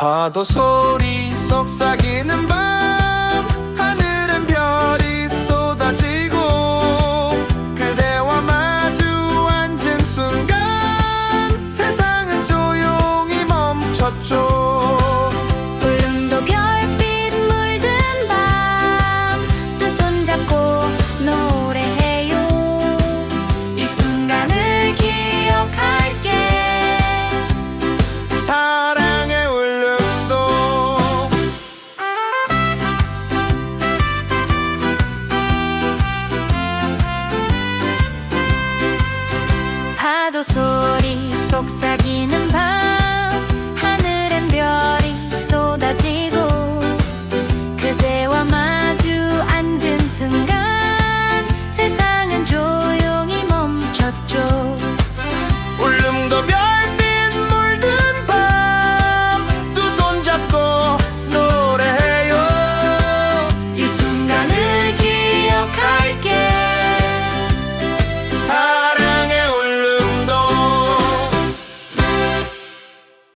파도 소리 속삭이는 밤 하늘엔 별이 쏟아지고 그대와 마주 앉은 순간 세상은 조용히 멈췄죠 파도 소리 속삭이는 밤